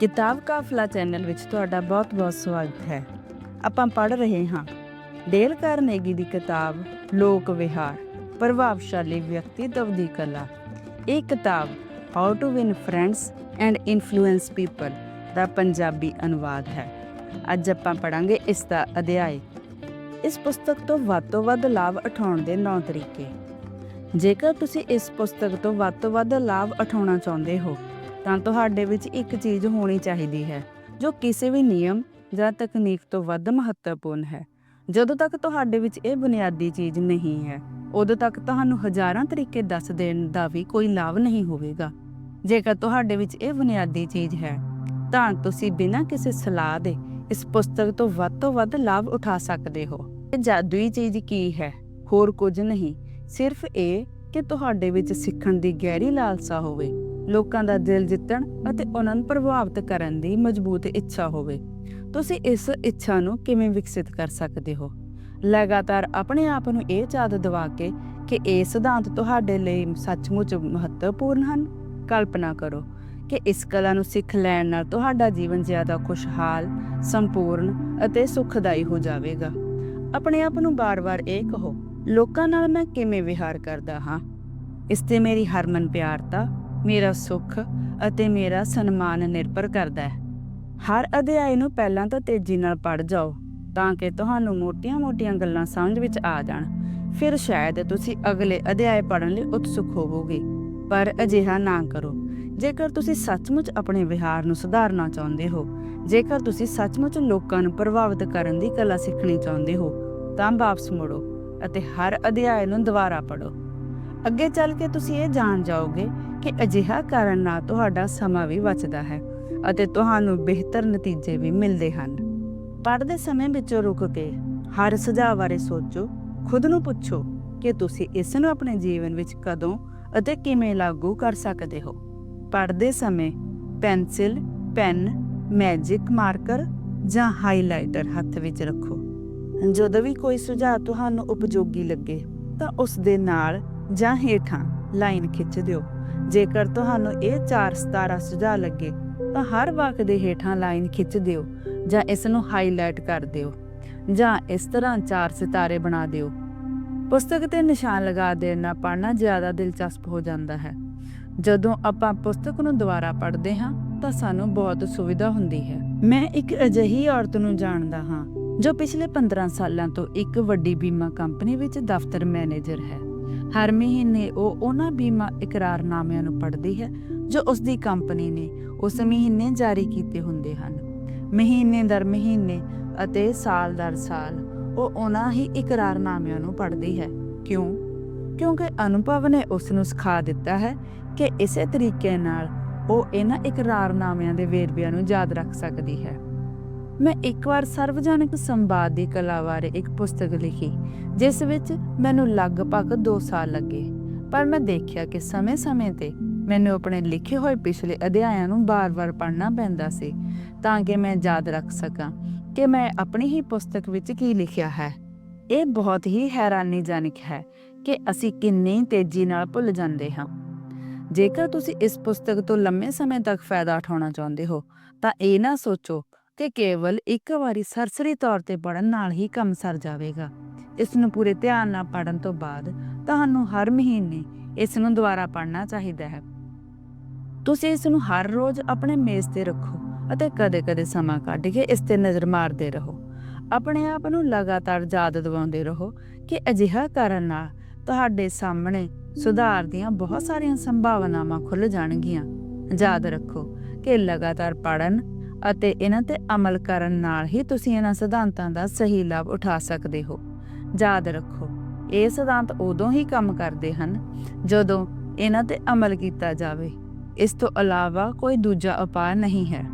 ਕਿਤਾਬ ਕਾਫਲਾ ਚੈਨਲ ਵਿੱਚ ਤੁਹਾਡਾ ਬਹੁਤ-ਬਹੁਤ ਸਵਾਗਤ ਹੈ। ਆਪਾਂ ਪੜ੍ਹ ਰਹੇ ਹਾਂ। ਡੇਲ ਕਾਰਨੇਗੀ ਦੀ ਕਿਤਾਬ, ਲੋਕ ਵਿਹਾਰ, ਪ੍ਰਭਾਵਸ਼ਾਲੀ ਵਿਅਕਤੀਤਵ ਦੀ ਕਲਾ। ਇਹ ਕਿਤਾਬ how to win friends and influence people ਦਾ ਪੰਜਾਬੀ ਅਨੁਵਾਦ ਹੈ। ਅੱਜ ਆਪਾਂ ਪੜਾਂਗੇ ਇਸ ਦਾ ਅਧਿਆਇ। ਇਸ ਪੁਸਤਕ ਤੋਂ ਵੱਧ ਤੋਂ ਵੱਧ ਲਾਭ ਉਠਾਉਣ ਦੇ 9 ਤਰੀਕੇ। ਜੇਕਰ ਤੁਸੀਂ ਇਸ ਪੁਸਤਕ ਤੋਂ ਵੱਧ ਤੋਂ ਵੱਧ ਲਾਭ ਉਠਾਉਣਾ ਚਾਹੁੰਦੇ ਹੋ ਤਾਂ ਤੁਹਾਡੇ ਵਿੱਚ ਇੱਕ ਚੀਜ਼ ਹੋਣੀ ਚਾਹੀਦੀ ਹੈ, ਜੋ ਕਿਸੇ ਵੀ ਨਿਯਮ ਜਾਂ ਤਕਨੀਕ ਤੋਂ ਵੱਧ ਮਹੱਤਵਪੂਰਨ ਹੈ। ਜਦੋਂ ਤੱਕ ਤੁਹਾਡੇ ਵਿੱਚ ਇਹ ਬੁਨਿਆਦੀ ਚੀਜ਼ ਨਹੀਂ ਹੈ, ਉਦੋਂ ਤੱਕ ਤੁਹਾਨੂੰ ਹਜ਼ਾਰਾਂ ਤਰੀਕੇ ਦੱਸ ਦੇਣ ਦਾ ਵੀ ਕੋਈ ਲਾਭ ਨਹੀਂ ਹੋਵੇਗਾ। ਜੇਕਰ ਤੁਹਾਡੇ ਵਿੱਚ ਇਹ ਬੁਨਿਆਦੀ ਚੀਜ਼ ਹੈ, ਤਾਂ ਤੁਸੀਂ ਬਿਨਾਂ ਕਿਸੇ ਸਲਾਹ ਦੇ ਇਸ ਪੁਸਤਕ ਤੋਂ ਵੱਧ ਤੋਂ ਵੱਧ ਲਾਭ ਉਠਾ ਸਕਦੇ ਹੋ। ਇਹ ਜਾਦੂਈ ਚੀਜ਼ ਕੀ ਹੈ? ਹੋਰ ਕੁਝ ਨਹੀਂ, ਸਿਰਫ ਇਹ ਕਿ ਤੁਹਾਡੇ ਵਿੱਚ ਸਿੱਖਣ ਦੀ ਗਹਿਰੀ ਲਾਲਸਾ ਹੋਵੇ। ਲੋਕਾਂ ਦਾ ਦਿਲ ਜਿੱਤਣ ਅਤੇ ਉਹਨਾਂ ਨੂੰ ਪ੍ਰਭਾਵਿਤ ਕਰਨ ਦੀ ਮਜ਼ਬੂਤ ਇੱਛਾ ਹੋਵੇ। ਤੁਸੀਂ ਇਸ ਇੱਛਾ ਨੂੰ ਕਿਵੇਂ ਵਿਕਸਿਤ ਕਰ ਸਕਦੇ ਹੋ? ਲਗਾਤਾਰ ਆਪਣੇ ਆਪ ਨੂੰ ਇਹ ਯਾਦ ਦਿਵਾ ਕੇ ਕਿ ਇਹ ਸਿਧਾਂਤ ਤੁਹਾਡੇ ਲਈ ਸੱਚਮੁੱਚ ਮਹੱਤਵਪੂਰਨ ਹਨ। ਕਲਪਨਾ ਕਰੋ ਕਿ ਇਸ ਕਲਾ ਨੂੰ ਸਿੱਖ ਲੈਣ ਨਾਲ ਤੁਹਾਡਾ ਜੀਵਨ ਜ਼ਿਆਦਾ ਖੁਸ਼ਹਾਲ, ਸੰਪੂਰਨ ਅਤੇ ਸੁਖਦਾਈ ਹੋ ਜਾਵੇਗਾ। ਆਪਣੇ ਆਪ ਨੂੰ ਬਾਰ-ਬਾਰ ਇਹ ਕਹੋ, ਲੋਕਾਂ ਨਾਲ ਮੈਂ ਕਿਵੇਂ ਵਿਹਾਰ ਕਰਦਾ ਹਾਂ? ਇਸ ਤੇ ਮੇਰੀ ਹਰਮਨ ਪਿਆਰਤਾ ਮੇਰਾ ਸੁੱਖ ਅਤੇ ਮੇਰਾ ਸਨਮਾਨ ਨਿਰਭਰ ਕਰਦਾ ਹੈ। ਹਰ ਅਧਿਆਇ ਨੂੰ ਪਹਿਲਾਂ ਤਾਂ ਤੇਜ਼ੀ ਨਾਲ ਪੜ੍ਹ ਜਾਓ ਤਾਂ ਕਿ ਤੁਹਾਨੂੰ ਮੋਟੀਆਂ-ਮੋਟੀਆਂ ਗੱਲਾਂ ਸਮਝ ਵਿੱਚ ਆ ਜਾਣ। ਫਿਰ ਸ਼ਾਇਦ ਤੁਸੀਂ ਅਗਲੇ ਅਧਿਆਇ ਪੜ੍ਹਨ ਲਈ ਉਤਸੁਕ ਹੋਵੋਗੇ, ਪਰ ਅਜਿਹਾ ਨਾ ਕਰੋ। ਜੇਕਰ ਤੁਸੀਂ ਸੱਚਮੁੱਚ ਆਪਣੇ ਵਿਹਾਰ ਨੂੰ ਸੁਧਾਰਨਾ ਚਾਹੁੰਦੇ ਹੋ, ਜੇਕਰ ਤੁਸੀਂ ਸੱਚਮੁੱਚ ਲੋਕਾਂ ਨੂੰ ਪ੍ਰਭਾਵਿਤ ਕਰਨ ਦੀ ਕਲਾ ਸਿੱਖਣੀ ਚਾਹੁੰਦੇ ਹੋ, ਤਾਂ ਵਾਪਸ ਮੁੜੋ ਅਤੇ ਹਰ ਅਧਿਆਇ ਨੂੰ ਦੁਬਾਰਾ ਪੜ੍ਹੋ। ਅੱਗੇ ਚੱਲ ਕੇ ਤੁਸੀਂ ਇਹ ਜਾਣ ਜਾਓਗੇ ਕਿ ਅਜਿਹਾ ਕਰਨ ਨਾਲ ਤੁਹਾਡਾ ਸਮਾਂ ਵੀ ਬਚਦਾ ਹੈ ਅਤੇ ਤੁਹਾਨੂੰ ਬਿਹਤਰ ਨਤੀਜੇ ਵੀ ਮਿਲਦੇ ਹਨ। ਪੜ੍ਹਦੇ ਸਮੇਂ ਵਿੱਚੋਂ ਰੁਕ ਕੇ ਹਰ ਸੁਝਾਅ ਬਾਰੇ ਸੋਚੋ, ਖੁਦ ਨੂੰ ਪੁੱਛੋ ਕਿ ਤੁਸੀਂ ਇਸ ਨੂੰ ਆਪਣੇ ਜੀਵਨ ਵਿੱਚ ਕਦੋਂ ਅਤੇ ਕਿਵੇਂ ਲਾਗੂ ਕਰ ਸਕਦੇ ਹੋ। ਪੜ੍ਹਦੇ ਸਮੇਂ ਪੈਨਸਿਲ, ਪੈਨ, ਮੈਜਿਕ ਮਾਰਕਰ ਜਾਂ ਹਾਈਲਾਈਟਰ ਹੱਥ ਵਿੱਚ ਰੱਖੋ। ਜਦੋਂ ਵੀ ਕੋਈ ਸੁਝਾਅ ਤੁਹਾਨੂੰ ਉਪਯੋਗੀ ਲੱਗੇ ਤਾਂ ਉਸ ਦੇ ਨਾਲ ਜਾਂ ਹੇਠਾਂ ਲਾਈਨ ਖਿੱਚ ਦਿਓ। ਜੇਕਰ ਤੁਹਾਨੂੰ ਇਹ ਚਾਰ ਸਤਾਰਾ ਸੁਝਾਅ ਲੱਗੇ, ਤਾਂ ਹਰ ਵਾਕ ਦੇ ਹੇਠਾਂ ਲਾਈਨ ਖਿੱਚ ਦਿਓ ਜਾਂ ਇਸ ਨੂੰ ਹਾਈਲਾਈਟ ਕਰ ਦਿਓ ਜਾਂ ਇਸ ਤਰ੍ਹਾਂ ਚਾਰ ਸਿਤਾਰੇ ਬਣਾ ਦਿਓ। ਪੁਸਤਕ ਤੇ ਨਿਸ਼ਾਨ ਲਗਾ ਦੇਣ ਨਾਲ ਜ਼ਿਆਦਾ ਦਿਲਚਸਪ ਹੋ ਜਾਂਦਾ ਹੈ। ਜਦੋਂ ਆਪਾਂ ਪੁਸਤਕ ਨੂੰ ਦੁਬਾਰਾ ਪੜ੍ਹਦੇ ਹਾਂ, ਤਾਂ ਸਾਨੂੰ ਬਹੁਤ ਸੁਵਿਧਾ ਹੁੰਦੀ ਹੈ। ਮੈਂ ਇੱਕ ਅਜਿਹੀ ਔਰਤ ਨੂੰ ਜਾਣਦਾ ਹਾਂ, ਜੋ ਪਿਛਲੇ 15 ਸਾਲਾਂ ਤੋਂ ਇੱਕ ਵੱਡੀ ਬੀਮਾ ਕੰਪਨੀ ਵਿੱਚ ਦਫ਼ਤਰ ਮੈਨੇਜਰ ਹੈ। ਹਰ ਮਹੀਨੇ ਉਹ ਉਹਨਾਂ ਬੀਮਾ ਇਕਰਾਰਨਾਮਿਆਂ ਨੂੰ ਪੜ੍ਹਦੀ ਹੈ, ਜੋ ਉਸ ਦੀ ਕੰਪਨੀ ਨੇ ਉਸ ਮਹੀਨੇ ਜਾਰੀ ਕੀਤੇ ਹੁੰਦੇ ਹਨ। ਮਹੀਨੇ ਦਰ ਮਹੀਨੇ ਅਤੇ ਸਾਲ ਦਰ ਸਾਲ ਉਹ ਉਹਨਾਂ ਹੀ ਇਕਰਾਰਨਾਮਿਆਂ ਨੂੰ ਪੜ੍ਹਦੀ ਹੈ। ਕਿਉਂ? ਕਿਉਂਕਿ ਅਨੁਭਵ ਨੇ ਉਸ ਨੂੰ ਸਿਖਾ ਦਿੱਤਾ ਹੈ ਕਿ ਇਸੇ ਤਰੀਕੇ ਨਾਲ ਉਹ ਇਹਨਾਂ ਇਕਰਾਰਨਾਮਿਆਂ ਦੇ ਵੇਰਵਿਆਂ ਨੂੰ ਯਾਦ ਰੱਖ ਸਕਦੀ ਹੈ। ਮੈਂ ਇੱਕ ਵਾਰ ਸਰਵਜਨਕ ਸੰਵਾਦ ਦੀ ਕਲਾ ਬਾਰੇ ਇੱਕ ਪੁਸਤਕ ਲਿਖੀ, ਜਿਸ ਵਿੱਚ ਮੈਨੂੰ ਲਗਭਗ 2 ਸਾਲ ਲੱਗੇ। ਪਰ ਮੈਂ ਦੇਖਿਆ ਕਿ ਸਮੇਂ-ਸਮੇਂ ਤੇ ਮੈਨੂੰ ਆਪਣੇ ਲਿਖੇ ਹੋਏ ਪਿਛਲੇ ਅਧਿਆਇਆਂ ਨੂੰ ਬਾਰ-ਬਾਰ ਪੜ੍ਹਨਾ ਪੈਂਦਾ ਸੀ, ਤਾਂ ਕਿ ਮੈਂ ਯਾਦ ਰੱਖ ਸਕਾਂ ਕਿ ਮੈਂ ਆਪਣੀ ਹੀ ਪੁਸਤਕ ਵਿੱਚ ਕੀ ਲਿਖਿਆ ਹੈ। ਇਹ ਬਹੁਤ ਹੀ ਹੈਰਾਨੀਜਨਕ ਹੈ ਕਿ ਅਸੀਂ ਕਿੰਨੀ ਤੇਜ਼ੀ ਨਾਲ ਭੁੱਲ ਜਾਂਦੇ ਹਾਂ। ਜੇਕਰ ਤੁਸੀਂ ਇਸ ਪੁਸਤਕ ਤੋਂ ਲੰਮੇ ਸਮੇਂ ਤੱਕ ਫਾਇਦਾ ਉਠਾਉਣਾ ਚਾਹੁੰਦੇ ਹੋ, ਤਾਂ ਇਹ ਨਾ ਸੋਚੋ ਕਿ ਕੇਵਲ ਇੱਕ ਵਾਰੀ ਸਰਸਰੀ ਤੌਰ ਤੇ ਪੜਨ ਨਾਲ ਹੀ ਕੰਮ ਸਰ ਜਾਵੇਗਾ। ਇਸ ਨੂੰ ਪੂਰੇ ਧਿਆਨ ਨਾਲ ਪੜਨ ਤੋਂ ਬਾਅਦ ਤੁਹਾਨੂੰ ਹਰ ਮਹੀਨੇ ਇਸ ਨੂੰ ਦੁਬਾਰਾ ਪੜਨਾ ਚਾਹੀਦਾ ਹੈ। ਤੁਸੀਂ ਇਸ ਨੂੰ ਹਰ ਰੋਜ਼ ਆਪਣੇ ਮੇਜ਼ ਤੇ ਰੱਖੋ ਅਤੇ ਕਦੇ-ਕਦੇ ਸਮਾਂ ਕੱਢ ਕੇ ਇਸ ਤੇ ਨਜ਼ਰ ਮਾਰਦੇ ਰਹੋ। ਆਪਣੇ ਆਪ ਨੂੰ ਲਗਾਤਾਰ ਯਾਦ ਦਿਵਾਉਂਦੇ ਰਹੋ ਕਿ ਅਜਿਹਾ ਕਰਨ ਨਾਲ ਤੁਹਾਡੇ ਸਾਹਮਣੇ ਸੁਧਾਰ ਦੀਆਂ ਬਹੁਤ ਸਾਰੀਆਂ ਸੰਭਾਵਨਾਵਾਂ ਖੁੱਲ ਜਾਣਗੀਆਂ। ਯਾਦ ਰੱਖੋ ਕਿ ਲਗਾਤਾਰ ਪੜਨ ਅਤੇ ਇਹਨਾਂ ਤੇ ਅਮਲ ਕਰਨ ਨਾਲ ਹੀ ਤੁਸੀਂ ਇਹਨਾਂ ਸਿਧਾਂਤਾਂ ਦਾ ਸਹੀ ਲਾਭ ਉਠਾ ਸਕਦੇ ਹੋ। ਯਾਦ ਰੱਖੋ, ਇਹ ਸਿਧਾਂਤ ਉਦੋਂ ਹੀ ਕੰਮ ਕਰਦੇ ਹਨ ਜਦੋਂ ਇਹਨਾਂ ਤੇ ਅਮਲ ਕੀਤਾ ਜਾਵੇ। ਇਸ ਤੋਂ ਇਲਾਵਾ ਕੋਈ ਦੂਜਾ ਉਪਾਅ ਨਹੀਂ ਹੈ।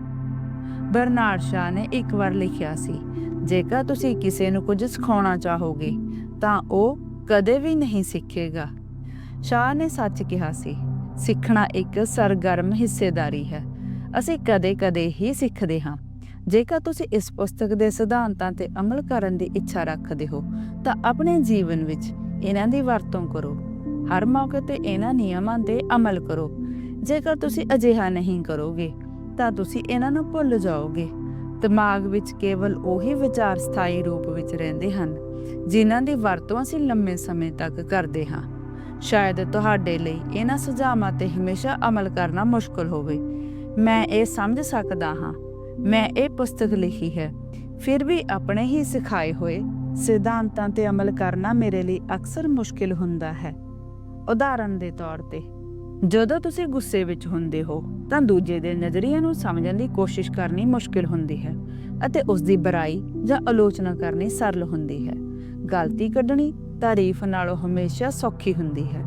ਬਰਨਾਰਡ ਸ਼ਾ ਨੇ ਇੱਕ ਵਾਰ ਲਿਖਿਆ ਸੀ, ਜੇਕਰ ਤੁਸੀਂ ਕਿਸੇ ਨੂੰ ਕੁਝ ਸਿਖਾਉਣਾ ਚਾਹੋਗੇ, ਤਾਂ ਉਹ ਕਦੇ ਵੀ ਨਹੀਂ ਸਿੱਖੇਗਾ। ਸ਼ਾਹ ਨੇ ਸੱਚ ਕਿਹਾ ਸੀ, ਸਿੱਖਣਾ ਇੱਕ ਸਰਗਰਮ ਹਿੱਸੇਦਾਰੀ ਹੈ। ਅਸੀਂ ਕਦੇ-ਕਦੇ ਹੀ ਸਿੱਖਦੇ ਹਾਂ। ਜੇਕਰ ਤੁਸੀਂ ਇਸ ਪੁਸਤਕ ਦੇ ਸਿਧਾਂਤਾਂ ਤੇ ਅਮਲ ਕਰਨ ਦੀ ਇੱਛਾ ਰੱਖਦੇ ਹੋ, ਤਾਂ ਆਪਣੇ ਜੀਵਨ ਵਿੱਚ ਇਹਨਾਂ ਦੀ ਵਰਤੋਂ ਕਰੋ। ਹਰ ਮੌਕੇ ਤੇ ਇਹਨਾਂ ਨਿਯਮਾਂ ਤੇ ਅਮਲ ਕਰੋ। ਜੇਕਰ ਤੁਸੀਂ ਅਜਿਹਾ ਨਹੀਂ ਕਰੋਗੇ, ਤਾਂ ਤੁਸੀਂ ਇਹਨਾਂ ਨੂੰ ਭੁੱਲ ਜਾਓਗੇ। ਦਿਮਾਗ ਵਿੱਚ ਕੇਵਲ ਉਹੀ ਵਿਚਾਰ ਸਥਾਈ ਰੂਪ ਵਿੱਚ ਰਹਿੰਦੇ ਹਨ, ਜਿਨ੍ਹਾਂ ਦੀ ਵਰਤੋਂ ਅਸੀਂ ਲੰਮੇ ਸਮੇਂ ਤੱਕ ਕਰਦੇ ਹਾਂ। ਸ਼ਾਇਦ ਤੁਹਾਡੇ ਲਈ ਇਹਨਾਂ ਸੁਝਾਵਾਂ ਤੇ ਹਮੇਸ਼ਾ ਅਮਲ ਕਰਨਾ ਮੁਸ਼ਕਲ ਹੋਵੇ। ਮੈਂ ਇਹ ਸਮਝ ਸਕਦਾ ਹਾਂ। ਮੈਂ ਇਹ ਪੁਸਤਕ ਲਿਖੀ ਹੈ। ਫਿਰ ਵੀ ਆਪਣੇ ਹੀ ਸਿਖਾਏ ਹੋਏ ਸਿਧਾਂਤਾਂ ਤੇ ਅਮਲ ਕਰਨਾ ਮੇਰੇ ਲਈ ਅਕਸਰ ਮੁਸ਼ਕਿਲ ਹੁੰਦਾ ਹੈ। ਉਦਾਹਰਨ ਦੇ ਤੌਰ ਤੇ, ਜਦੋਂ ਤੁਸੀਂ ਗੁੱਸੇ ਵਿੱਚ ਹੁੰਦੇ ਹੋ, ਤਾਂ ਦੂਜੇ ਦੇ ਨਜ਼ਰੀਏ ਨੂੰ ਸਮਝਣ ਦੀ ਕੋਸ਼ਿਸ਼ ਕਰਨੀ ਮੁਸ਼ਕਿਲ ਹੁੰਦੀ ਹੈ ਅਤੇ ਉਸ ਦੀ ਬੁਰਾਈ ਜਾਂ ਆਲੋਚਨਾ ਕਰਨੀ ਸਰਲ ਹੁੰਦੀ ਹੈ। ਗਲਤੀ ਕੱਢਣੀ ਤਾਰੀਫ ਨਾਲੋਂ ਹਮੇਸ਼ਾ ਸੌਖੀ ਹੁੰਦੀ ਹੈ।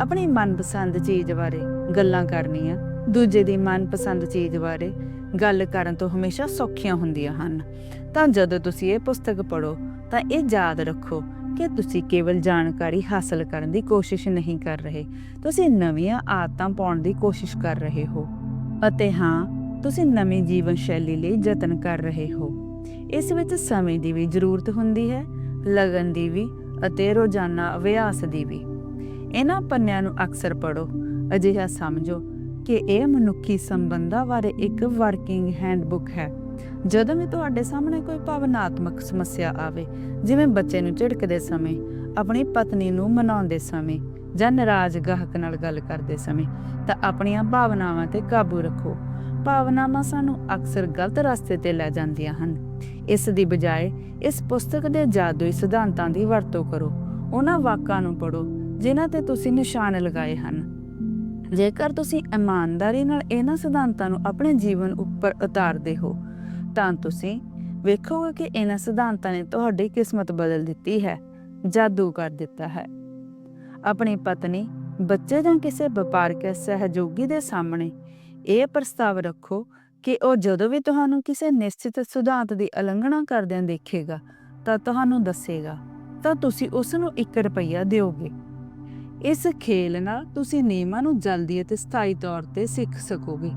ਆਪਣੀ ਮਨਪਸੰਦ ਚੀਜ਼ ਬਾਰੇ ਗੱਲਾਂ ਕਰਨੀਆਂ ਦੂਜੇ ਦੀ ਮਨਪਸੰਦ ਚੀਜ਼ ਬਾਰੇ ਗੱਲ ਕਰਨ ਤੋਂ ਹਮੇਸ਼ਾ ਸੌਖੀਆਂ ਹੁੰਦੀਆਂ ਹਨ। ਤਾਂ ਜਦੋਂ ਤੁਸੀਂ ਇਹ ਪੁਸਤਕ ਪੜ੍ਹੋ, ਤਾਂ ਇਹ ਯਾਦ ਰੱਖੋ ਕਿ ਤੁਸੀਂ ਕੇਵਲ ਜਾਣਕਾਰੀ ਹਾਸਲ ਕਰਨ ਦੀ ਕੋਸ਼ਿਸ਼ ਨਹੀਂ ਕਰ ਰਹੇ। ਤੁਸੀਂ ਨਵੀਆਂ ਆਦਤਾਂ ਪਾਉਣ ਦੀ ਕੋਸ਼ਿਸ਼ ਕਰ ਰਹੇ ਹੋ ਅਤੇ ਹਾਂ, ਤੁਸੀਂ ਨਵੀਂ ਜੀਵਨ ਸ਼ੈਲੀ ਲਈ ਯਤਨ ਕਰ ਰਹੇ ਹੋ। ਇਸ ਵਿੱਚ ਸਮੇਂ ਦੀ ਵੀ ਜ਼ਰੂਰਤ ਹੁੰਦੀ ਹੈ, ਲਗਨ ਦੀ ਵੀ ਅਤੇ ਰੋਜ਼ਾਨਾ ਅਭਿਆਸ ਦੀ ਵੀ। ਇਹਨਾਂ ਪੰਨਿਆਂ ਨੂੰ ਅਕਸਰ ਪੜੋ ਅਜਿਹਾ ਸਮਝੋ ਕਿ ਇਹ ਮਨੁੱਖੀ ਸੰਬੰਧਾਂ ਬਾਰੇ ਇੱਕ ਵਰਕਿੰਗ ਹੈਂਡਬੁੱਕ ਹੈ। ਜਦੋਂ ਵੀ ਤੁਹਾਡੇ ਸਾਹਮਣੇ ਕੋਈ ਭਾਵਨਾਤਮਕ ਸਮੱਸਿਆ ਆਵੇ, ਜਿਵੇਂ ਬੱਚੇ ਨੂੰ ਝਿੜਕਦੇ ਸਮੇਂ, ਆਪਣੀ ਪਤਨੀ ਨੂੰ ਮਨਾਉਂਦੇ ਸਮੇਂ ਜਾਂ ਨਾਰਾਜ਼ ਗਾਹਕ ਨਾਲ ਗੱਲ ਕਰਦੇ ਸਮੇਂ, ਤਾਂ ਆਪਣੀਆਂ ਭਾਵਨਾਵਾਂ ਤੇ ਕਾਬੂ ਰੱਖੋ। ਭਾਵਨਾਵਾਂ ਸਾਨੂੰ ਅਕਸਰ ਗਲਤ ਰਸਤੇ ਤੇ ਲੈ ਜਾਂਦੀਆਂ ਹਨ। ਇਸ ਦੀ ਬਜਾਏ, ਇਸ ਪੁਸਤਕ ਦੇ ਜਾਦੂਈ ਸਿਧਾਂਤਾਂ ਦੀ ਵਰਤੋਂ ਕਰੋ। ਉਹਨਾਂ ਵਾਕਾਂ ਨੂੰ ਪੜੋ ਜਿਨ੍ਹਾਂ ਤੇ ਤੁਸੀਂ ਨਿਸ਼ਾਨ ਲਗਾਏ ਹਨ। ਜੇਕਰ ਤੁਸੀਂ ਇਮਾਨਦਾਰੀ ਨਾਲ ਇਹਨਾਂ ਸਿਧਾਂਤਾਂ ਨੂੰ ਆਪਣੇ ਜੀਵਨ ਉੱਪਰ ਉਤਾਰਦੇ ਹੋ, ਤਾਂ ਤੁਸੀਂ ਵੇਖੋਗੇ ਕਿ ਇਹਨਾਂ ਸਿਧਾਂਤਾਂ ਨੇ ਤੁਹਾਡੀ ਕਿਸਮਤ ਬਦਲ ਦਿੱਤੀ ਹੈ, ਜਾਦੂ ਕਰ ਦਿੱਤਾ ਹੈ। ਆਪਣੀ ਪਤਨੀ, ਬੱਚੇ ਜਾਂ ਕਿਸੇ ਵਪਾਰਕ ਸਹਿਯੋਗੀ ਦੇ ਸਾਹਮਣੇ ਇਹ ਪ੍ਰਸਤਾਵ ਰੱਖੋ ਕਿ ਉਹ ਜਦੋਂ ਵੀ ਤੁਹਾਨੂੰ ਕਿਸੇ ਨਿਸ਼ਚਿਤ ਸਿਧਾਂਤ ਦੀ ਉਲੰਘਣਾ ਕਰਦਿਆਂ ਦੇਖੇਗਾ, ਤਾਂ ਤੁਹਾਨੂੰ ਦੱਸੇਗਾ, ਤਾਂ ਤੁਸੀਂ ਉਸ ਨੂੰ 1 ਰੁਪਈਆ ਦਿਓਗੇ। ਇਸ ਖੇਲ ਨਾਲ ਤੁਸੀਂ ਨਿਯਮਾਂ ਨੂੰ ਜਲਦੀ ਅਤੇ ਸਥਾਈ ਤੌਰ ਤੇ ਸਿੱਖ ਸਕੋਗੇ।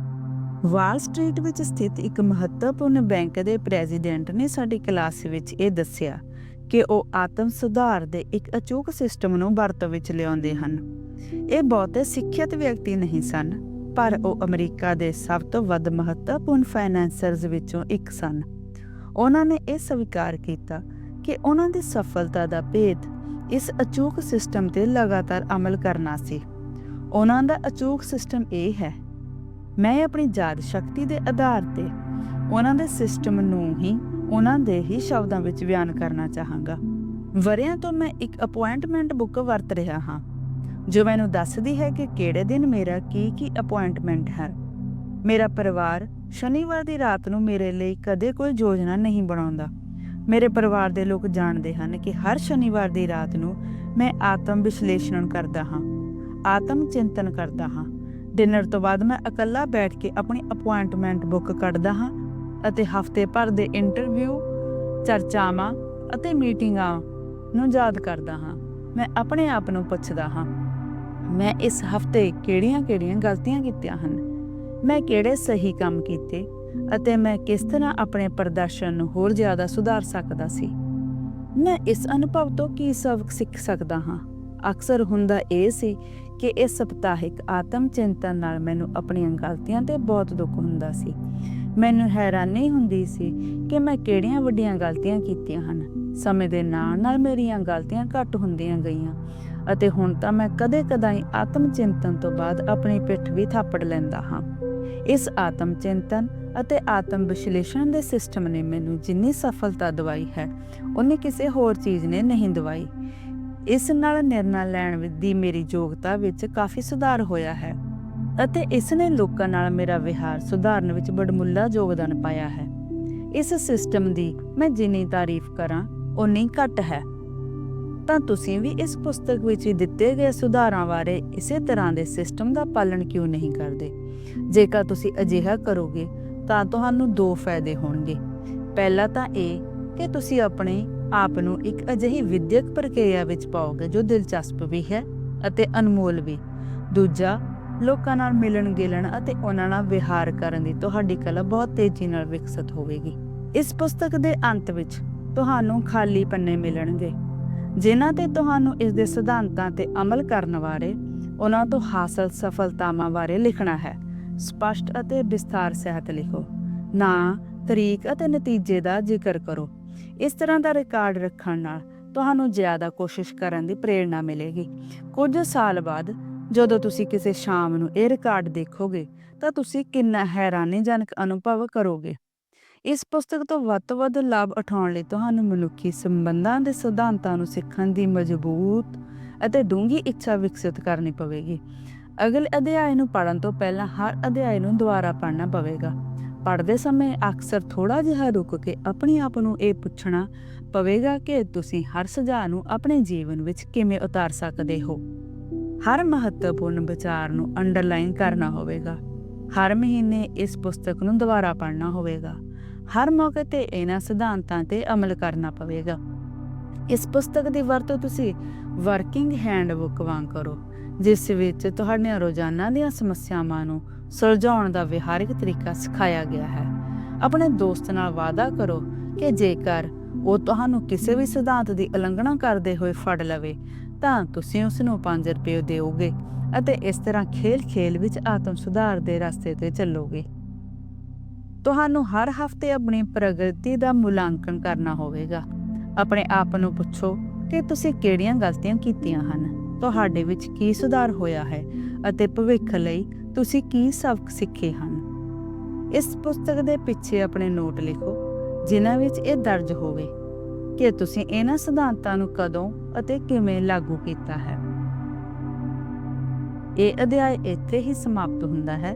ਵਾਲ ਸਟਰੀਟ ਵਿੱਚ ਸਥਿਤ ਇੱਕ ਮਹੱਤਵਪੂਰਨ ਬੈਂਕ ਦੇ ਪ੍ਰੈਜ਼ੀਡੈਂਟ ਨੇ ਸਾਡੀ ਕਲਾਸ ਵਿੱਚ ਇਹ ਦੱਸਿਆ ਕਿ ਉਹ ਆਤਮ ਸੁਧਾਰ ਦੇ ਇੱਕ ਅਚੂਕ ਸਿਸਟਮ ਨੂੰ ਵਰਤੋਂ ਵਿੱਚ ਲਿਆਉਂਦੇ ਹਨ। ਇਹ ਬਹੁਤੇ ਸਿੱਖਿਅਤ ਵਿਅਕਤੀ ਨਹੀਂ ਸਨ, ਪਰ ਉਹ ਅਮਰੀਕਾ ਦੇ ਸਭ ਤੋਂ ਵੱਧ ਮਹੱਤਵਪੂਰਨ ਫਾਈਨੈਂਸਰਜ਼ ਵਿੱਚੋਂ ਇੱਕ ਸਨ। ਉਹਨਾਂ ਨੇ ਇਹ ਸਵੀਕਾਰ ਕੀਤਾ ਕਿ ਉਹਨਾਂ ਦੀ ਸਫਲਤਾ ਦਾ ਭੇਦ ਇਸ ਅਚੂਕ ਸਿਸਟਮ ਤੇ ਲਗਾਤਾਰ ਅਮਲ ਕਰਨਾ ਸੀ। ਉਹਨਾਂ ਦਾ ਅਚੂਕ ਸਿਸਟਮ ਇਹ ਹੈ, ਮੈਂ ਆਪਣੀ ਯਾਦ ਸ਼ਕਤੀ ਦੇ ਆਧਾਰ ਤੇ ਉਹਨਾਂ ਦੇ ਸਿਸਟਮ ਨੂੰ ਹੀ, ਉਹਨਾਂ ਦੇ ਹੀ ਸ਼ਬਦਾਂ ਵਿੱਚ ਬਿਆਨ ਕਰਨਾ ਚਾਹਾਂਗਾ। ਵਰਿਆਂ ਤੋਂ ਮੈਂ ਇੱਕ ਅਪਾਇੰਟਮੈਂਟ ਬੁੱਕ ਵਰਤ ਰਿਹਾ ਹਾਂ, ਜੋ ਮੈਨੂੰ ਦੱਸਦੀ ਹੈ ਕਿ ਕਿਹੜੇ ਦਿਨ ਮੇਰਾ ਕੀ ਕੀ ਅਪਾਇੰਟਮੈਂਟ ਹੈ। ਮੇਰਾ ਪਰਿਵਾਰ ਸ਼ਨੀਵਾਰ ਦੀ ਰਾਤ ਨੂੰ ਮੇਰੇ ਲਈ ਕਦੇ ਕੋਈ ਯੋਜਨਾ ਨਹੀਂ ਬਣਾਉਂਦਾ। ਮੇਰੇ ਪਰਿਵਾਰ ਦੇ ਲੋਕ ਜਾਣਦੇ ਹਨ ਕਿ ਹਰ ਸ਼ਨੀਵਾਰ ਦੀ ਰਾਤ ਨੂੰ ਮੈਂ ਆਤਮ ਵਿਸ਼ਲੇਸ਼ਣ ਕਰਦਾ ਹਾਂ, ਆਤਮ ਚਿੰਤਨ ਕਰਦਾ ਹਾਂ। ਡਿਨਰ ਤੋਂ ਬਾਅਦ ਮੈਂ ਇਕੱਲਾ ਬੈਠ ਕੇ ਆਪਣੀ ਅਪਾਇੰਟਮੈਂਟ ਬੁੱਕ ਕੱਢਦਾ ਹਾਂ ਅਤੇ ਹਫ਼ਤੇ ਭਰ ਦੇ ਇੰਟਰਵਿਊ ਚਰਚਾਵਾਂ ਅਤੇ ਮੀਟਿੰਗਾਂ ਨੂੰ ਯਾਦ ਕਰਦਾ ਹਾਂ। ਮੈਂ ਆਪਣੇ ਆਪ ਨੂੰ ਪੁੱਛਦਾ ਹਾਂ, ਮੈਂ ਇਸ ਹਫ਼ਤੇ ਕਿਹੜੀਆਂ-ਕਿਹੜੀਆਂ ਗਲਤੀਆਂ ਕੀਤੀਆਂ ਹਨ? ਮੈਂ ਕਿਹੜੇ ਸਹੀ ਕੰਮ ਕੀਤੇ? ਅਤੇ ਮੈਂ ਕਿਸ ਤਰ੍ਹਾਂ ਆਪਣੇ ਪ੍ਰਦਰਸ਼ਨ ਨੂੰ ਹੋਰ ਜ਼ਿਆਦਾ ਸੁਧਾਰ ਸਕਦਾ ਸੀ? ਮੈਂ ਇਸ ਅਨੁਭਵ ਤੋਂ ਕੀ ਸਬਕ ਸਿੱਖ ਸਕਦਾ ਹਾਂ? ਅਕਸਰ ਹੁੰਦਾ ਇਹ ਸੀ ਕਿ ਇਸ ਸਪਤਾਹਿਕ ਆਤਮ ਚਿੰਤਨ ਨਾਲ ਮੈਨੂੰ ਆਪਣੀਆਂ ਗਲਤੀਆਂ ਤੇ ਬਹੁਤ ਦੁੱਖ ਹੁੰਦਾ ਸੀ। ਮੈਨੂੰ ਹੈਰਾਨੀ ਹੁੰਦੀ ਸੀ ਕਿ ਮੈਂ ਕਿਹੜੀਆਂ ਵੱਡੀਆਂ ਗਲਤੀਆਂ ਕੀਤੀਆਂ ਹਨ। ਸਮੇਂ ਦੇ ਨਾਲ ਨਾਲ ਮੇਰੀਆਂ ਗਲਤੀਆਂ ਘੱਟ ਹੁੰਦੀਆਂ ਗਈਆਂ ਅਤੇ ਹੁਣ ਤਾਂ ਮੈਂ ਕਦੇ-ਕਦਾਈ ਆਤਮ ਚਿੰਤਨ ਤੋਂ ਬਾਅਦ ਆਪਣੀ ਪਿੱਠ ਵੀ ਥਾਪੜ ਲੈਂਦਾ ਹਾਂ। ਇਸ ਆਤਮ ਚਿੰਤਨ ਅਤੇ ਆਤਮ ਵਿਸ਼ਲੇਸ਼ਣ ਦੇ ਸਿਸਟਮ ਨੇ ਮੈਨੂੰ ਜਿੰਨੀ ਸਫਲਤਾ ਦਵਾਈ ਹੈ, ਉਹਨੇ ਕਿਸੇ ਹੋਰ ਚੀਜ਼ ਨੇ ਨਹੀਂ ਦਵਾਈ। ਇਸ ਨਾਲ ਨਿਰਣਾ ਲੈਣ ਦੀ ਮੇਰੀ ਯੋਗਤਾ ਵਿੱਚ ਕਾਫੀ ਸੁਧਾਰ ਹੋਇਆ ਹੈ ਅਤੇ ਇਸ ਨੇ ਲੋਕਾਂ ਨਾਲ ਮੇਰਾ ਵਿਹਾਰ ਸੁਧਾਰਨ ਵਿੱਚ ਬੜਮੁੱਲਾ ਯੋਗਦਾਨ ਪਾਇਆ ਹੈ। ਇਸ ਸਿਸਟਮ ਦੀ ਮੈਂ ਜਿੰਨੀ ਤਾਰੀਫ ਕਰਾਂ ਉਨੀ ਘੱਟ ਹੈ। ਤਾਂ ਤੁਸੀਂ ਵੀ ਇਸ ਪੁਸਤਕ ਵਿੱਚ ਦਿੱਤੇ ਗਏ ਸੁਧਾਰਾਂ ਬਾਰੇ ਇਸੇ ਤਰ੍ਹਾਂ ਦੇ ਸਿਸਟਮ ਦਾ ਪਾਲਣ ਕਿਉਂ ਨਹੀਂ ਕਰਦੇ? ਜੇਕਰ ਤੁਸੀਂ ਅਜਿਹਾ ਕਰੋਗੇ, ਤਾਂ ਤੁਹਾਨੂੰ ਦੋ ਫਾਇਦੇ ਹੋਣਗੇ। ਪਹਿਲਾ ਤਾਂ ਇਹ ਕਿ ਤੁਸੀਂ ਆਪਣੇ ਆਪ ਨੂੰ ਇੱਕ ਅਜਿਹੀ ਵਿਦਿਅਕ ਪ੍ਰਕਿਰਿਆ ਵਿੱਚ ਪਾਓਗੇ ਜੋ ਦਿਲਚਸਪ ਵੀ ਹੈ ਅਤੇ ਅਨਮੋਲ ਵੀ। ਦੂਜਾ, ਲੋਕਾਂ ਨਾਲ ਮਿਲਣ ਗਿਲਣ ਅਤੇ ਉਹਨਾਂ ਨਾਲ ਵਿਹਾਰ ਕਰਨ ਦੀ ਤੁਹਾਡੀ ਕਲਾ ਬਹੁਤ ਤੇਜ਼ੀ ਨਾਲ ਵਿਕਸਿਤ ਹੋਵੇਗੀ। ਇਸ ਪੁਸਤਕ ਦੇ ਅੰਤ ਵਿੱਚ ਤੁਹਾਨੂੰ ਖਾਲੀ ਪੰਨੇ ਮਿਲਣਗੇ। ਜਿਨ੍ਹਾਂ ਤੇ ਤੁਹਾਨੂੰ ਇਸ ਦੇ ਸਿਧਾਂਤਾਂ ਤੇ ਅਮਲ ਕਰਨ ਬਾਰੇ ਉਹਨਾਂ ਤੋਂ ਹਾਸਲ ਸਫਲਤਾਵਾਂ ਬਾਰੇ ਲਿਖਣਾ ਹੈ। ਸਪਸ਼ਟ ਅਤੇ ਵਿਸਥਾਰ ਸਹਿਤ ਲਿਖੋ। ਨਾਂ, ਤਰੀਕ ਅਤੇ ਨਤੀਜੇ ਦਾ ਜ਼ਿਕਰ ਕਰੋ। ਇਸ ਤਰ੍ਹਾਂ ਦਾ ਰਿਕਾਰਡ ਰੱਖਣ ਨਾਲ ਤੁਹਾਨੂੰ ਜ਼ਿਆਦਾ ਕੋਸ਼ਿਸ਼ ਕਰਨ ਦੀ ਪ੍ਰੇਰਣਾ ਮਿਲੇਗੀ। ਕੁਝ ਸਾਲ ਬਾਅਦ, ਜਦੋਂ ਤੁਸੀਂ ਕਿਸੇ ਸ਼ਾਮ ਨੂੰ ਇਹ ਰਿਕਾਰਡ ਦੇਖੋਗੇ, ਤਾਂ ਤੁਸੀਂ ਕਿੰਨਾ ਹੈਰਾਨੀਜਨਕ ਅਨੁਭਵ ਕਰੋਗੇ। ਇਸ ਪੁਸਤਕ ਤੋਂ ਵੱਧ ਤੋਂ ਵੱਧ ਲਾਭ ਉਠਾਉਣ ਲਈ ਤੁਹਾਨੂੰ ਮਨੁੱਖੀ ਸੰਬੰਧਾਂ ਦੇ ਸਿਧਾਂਤਾਂ ਨੂੰ ਸਿੱਖਣ ਦੀ ਮਜ਼ਬੂਤ ਅਤੇ ਡੂੰਘੀ ਇੱਛਾ ਵਿਕਸਿਤ ਕਰਨੀ ਪਵੇਗੀ। ਅਗਲੇ ਅਧਿਆਇ ਨੂੰ ਪੜ੍ਹਨ ਤੋਂ ਪਹਿਲਾਂ ਹਰ ਅਧਿਆਇ ਨੂੰ ਦੁਬਾਰਾ ਪੜ੍ਹਨਾ ਪਵੇਗਾ। ਪੜ੍ਹਦੇ ਸਮੇਂ ਅਕਸਰ ਥੋੜਾ ਜਿਹਾ ਰੁਕ ਕੇ ਆਪਣੇ ਆਪ ਨੂੰ ਇਹ ਪੁੱਛਣਾ ਪਵੇਗਾ ਕਿ ਤੁਸੀਂ ਹਰ ਸੁਝਾਅ ਨੂੰ ਆਪਣੇ ਜੀਵਨ ਵਿੱਚ ਕਿਵੇਂ ਉਤਾਰ ਸਕਦੇ ਹੋ। ਹਰ ਮਹੱਤਵਪੂਰਨ ਵਿਚਾਰ ਨੂੰ ਅੰਡਰਲਾਈਨ ਕਰਨਾ ਹੋਵੇਗਾ। ਹਰ ਮਹੀਨੇ ਇਸ ਪੁਸਤਕ ਨੂੰ ਦੁਬਾਰਾ ਪੜ੍ਹਨਾ ਹੋਵੇਗਾ। ਹਰ ਮੌਕੇ ਤੇ ਇਹਨਾਂ ਸਿਧਾਂਤਾਂ ਤੇ ਅਮਲ ਕਰਨਾ ਪਵੇਗਾ। ਇਸ ਪੁਸਤਕ ਦੀ ਵਰਤੋਂ ਤੁਸੀਂ ਵਰਕਿੰਗ ਹੈਂਡਬੁੱਕ ਵਾਂਗ ਕਰੋ, ਜਿਸ ਵਿੱਚ ਤੁਹਾਡੀਆਂ ਰੋਜ਼ਾਨਾ ਦੀਆਂ ਸਮੱਸਿਆਵਾਂ ਨੂੰ ਸੁਲਝਾਉਣ ਦਾ ਵਿਹਾਰਿਕ ਤਰੀਕਾ ਸਿਖਾਇਆ ਗਿਆ ਹੈ। ਆਪਣੇ ਦੋਸਤ ਨਾਲ ਵਾਅਦਾ ਕਰੋ ਕਿ ਜੇਕਰ ਉਹ ਤੁਹਾਨੂੰ ਕਿਸੇ ਵੀ ਸਿਧਾਂਤ ਦੀ ਉਲੰਘਣਾ ਕਰਦੇ ਹੋਏ ਫੜ ਲਵੇ, ਤਾਂ ਤੁਸੀਂ ਉਸ ਨੂੰ 5 ਰੁਪਏ ਦਿਓਗੇ ਅਤੇ ਇਸ ਤਰ੍ਹਾਂ ਖੇਲ-ਖੇਲ ਵਿੱਚ ਆਤਮ ਸੁਧਾਰ ਦੇ ਰਸਤੇ ਤੇ ਚੱਲੋਗੇ। ਤੁਹਾਨੂੰ ਹਰ ਹਫ਼ਤੇ ਆਪਣੀ ਪ੍ਰਗਤੀ ਦਾ ਮੁਲਾਂਕਣ ਕਰਨਾ ਹੋਵੇਗਾ। ਆਪਣੇ ਆਪ ਨੂੰ ਪੁੱਛੋ ਕਿ ਤੁਸੀਂ ਕਿਹੜੀਆਂ ਗਲਤੀਆਂ ਕੀਤੀਆਂ ਹਨ? ਤੁਹਾਡੇ ਵਿੱਚ ਕੀ ਸੁਧਾਰ ਹੋਇਆ ਹੈ ਅਤੇ ਭਵਿੱਖ ਲਈ ਤੁਸੀਂ ਕੀ ਸਬਕ ਸਿੱਖੇ ਹਨ? ਇਸ ਪੁਸਤਕ ਦੇ ਪਿੱਛੇ ਆਪਣੇ ਨੋਟ ਲਿਖੋ, ਜਿਨ੍ਹਾਂ ਵਿੱਚ ਇਹ ਦਰਜ ਹੋਵੇ ਕਿ ਤੁਸੀਂ ਇਹਨਾਂ ਸਿਧਾਂਤਾਂ ਨੂੰ ਕਦੋਂ ਅਤੇ ਕਿਵੇਂ ਲਾਗੂ ਕੀਤਾ ਹੈ। ਇਹ ਅਧਿਆਇ ਇੱਥੇ ਹੀ ਸਮਾਪਤ ਹੁੰਦਾ ਹੈ।